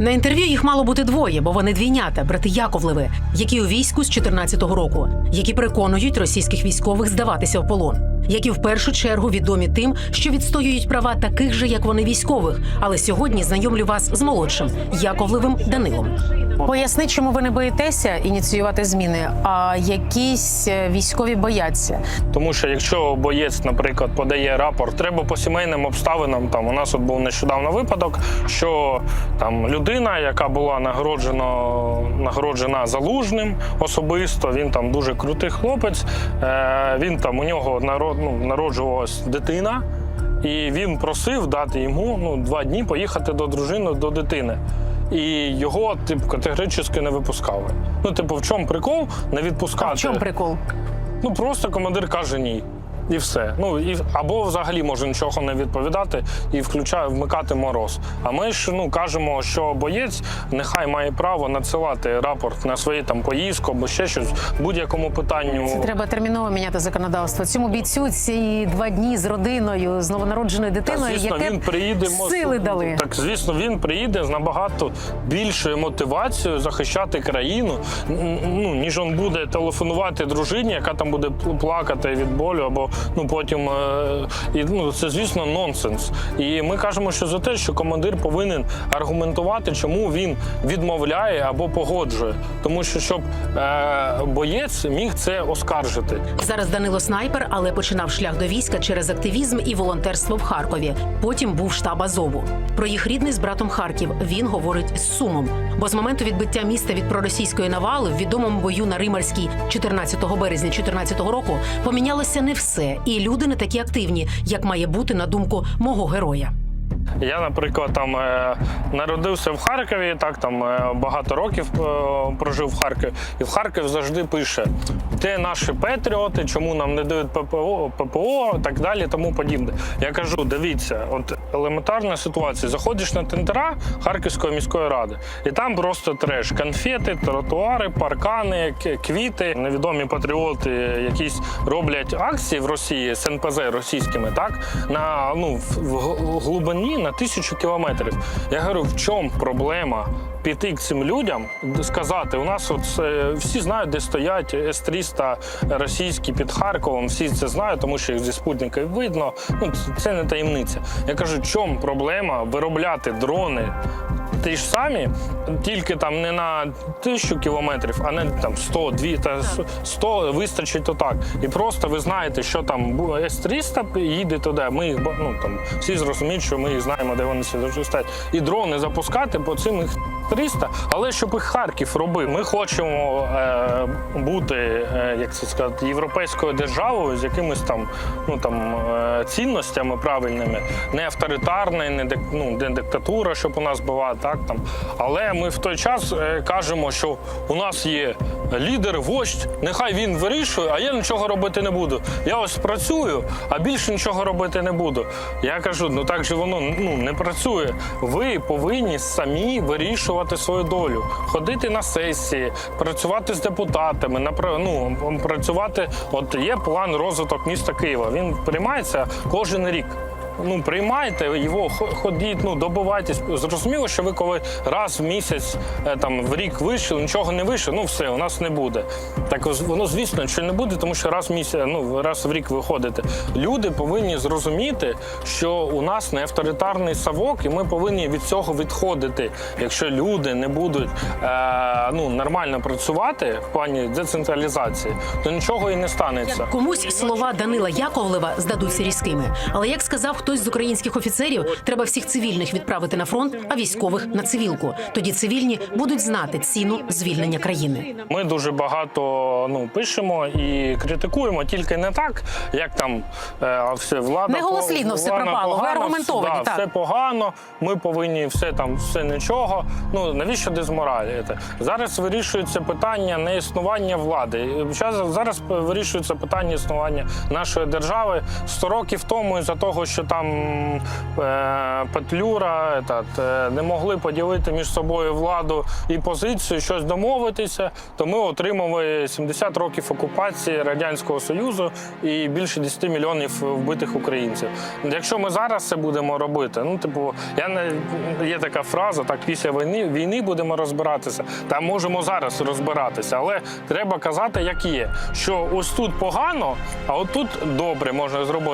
На інтерв'ю їх мало бути двоє, бо вони двійнята, брати Яковлеви, які у війську з 14-го року, які переконують російських військових здаватися в полон, які в першу чергу відомі тим, що відстоюють права таких же, як вони військових. Але сьогодні знайомлю вас з молодшим Яковлевим Данилом. Поясніть, чому ви не боїтеся ініціювати зміни, а якісь е, військові бояться. Тому що якщо боєць, наприклад, подає рапорт, треба по сімейним обставинам. Там у нас от був нещодавно випадок, що там людина, яка була нагороджена, нагороджена залужним особисто, він там дуже крутий хлопець. Е, він там у нього народ, ну, народжувалась дитина, і він просив дати йому ну, два дні поїхати до дружини до дитини. І його типу категорично не випускали. Ну, типу, в чому прикол не відпускати? А в чому прикол? Ну просто командир каже ні. І все. Ну і або взагалі може нічого не відповідати і включає вмикати мороз. А ми ж ну кажемо, що боєць нехай має право надсилати рапорт на свої там поїздку або ще щось будь-якому питанню. Це треба терміново міняти законодавство. Цьому бійцю ці два дні з родиною, з новонародженою Та, дитиною, звісно, яке він приїде сили дали. Так, звісно, він приїде з набагато більшою мотивацією захищати країну, ну ніж він буде телефонувати дружині, яка там буде пл- плакати від болю, або ну потім е, і ну це звісно нонсенс. І ми кажемо, що за те, що командир повинен аргументувати, чому він відмовляє або погоджує, тому що щоб е, боєць міг це оскаржити. Зараз Данило снайпер, але починав шлях до війська через активізм і волонтерство в Харкові. Потім був штаб Азову. Про їх рідний з братом Харків він говорить з сумом. Бо з моменту відбиття міста від проросійської навали в відомому бою на Римарській 14 березня 2014 року помінялося не все, і люди не такі активні, як має бути на думку мого героя. Я, наприклад, там е, народився в Харкові, так там е, багато років е, прожив в Харкові, і в Харкові завжди пише, де наші патріоти, чому нам не дають ППО, ППО, так далі, тому подібне. Я кажу, дивіться, от елементарна ситуація. Заходиш на тендера Харківської міської ради, і там просто треш, конфети, тротуари, паркани, квіти. Невідомі патріоти якісь роблять акції в Росії з НПЗ російськими, так на ну в, глибині на тисячу кілометрів. Я говорю, в чому проблема? Піти к цим людям, сказати, у нас от е, всі знають, де стоять С-300 російські під Харковом, всі це знають, тому що їх зі спутника видно. Ну це- не таємниця. Я кажу, чому проблема виробляти дрони ті ж самі, тільки там не на тисячу кілометрів, а не там 100, 2, та 100 вистачить то так. І просто ви знаєте, що там бу- С-300 їде туди. Ми їх ну там всі зрозуміють, що ми їх знаємо, де вони сюди стоять. І дрони запускати по цим їх 300, але щоб їх Харків робив. Ми хочемо е, бути, е, як це сказати, європейською державою з якимись там, ну там е, цінностями правильними, не авторитарною, не дик- ну, не диктатура, щоб у нас була, так там. Але ми в той час е, кажемо, що у нас є лідер, вождь, нехай він вирішує, а я нічого робити не буду. Я ось працюю, а більше нічого робити не буду. Я кажу, ну так же воно ну не працює. Ви повинні самі вирішувати свою долю, ходити на сесії, працювати з депутатами, ну, працювати. От є план розвиток міста Києва. Він приймається кожен рік. Ну, приймайте його, хо- ходіть, ну добивайтесь. Зрозуміло, що ви коли раз в місяць е, там в рік вийшли, нічого не вийшло, ну все, у нас не буде. Так воно, звісно, що не буде, тому що раз в місяць, ну раз в рік виходите. Люди повинні зрозуміти, що у нас не авторитарний савок, і ми повинні від цього відходити. Якщо люди не будуть е, ну, нормально працювати в плані децентралізації, то нічого і не станеться. Комусь слова Данила Яковлева здадуться різкими. Але як сказав хтось з українських офіцерів, треба всіх цивільних відправити на фронт, а військових на цивілку. Тоді цивільні будуть знати ціну звільнення країни. Ми дуже багато ну пишемо і критикуємо, тільки не так, як там е, а все влада Не голослівно все пропало, ви аргументовані, да, так. все погано. Ми повинні все там, все нічого. Ну навіщо дезморалювати? Зараз вирішується питання не існування влади. Зараз, зараз вирішується питання існування нашої держави 100 років тому, із за того, що там там е, Петлюра етат, е, не могли поділити між собою владу і позицію, щось домовитися, то ми отримали 70 років окупації Радянського Союзу і більше 10 мільйонів вбитих українців. Якщо ми зараз це будемо робити, ну типу, я не є така фраза, так після війни війни будемо розбиратися. Та можемо зараз розбиратися, але треба казати, як є, що ось тут погано, а от тут добре можна зробити.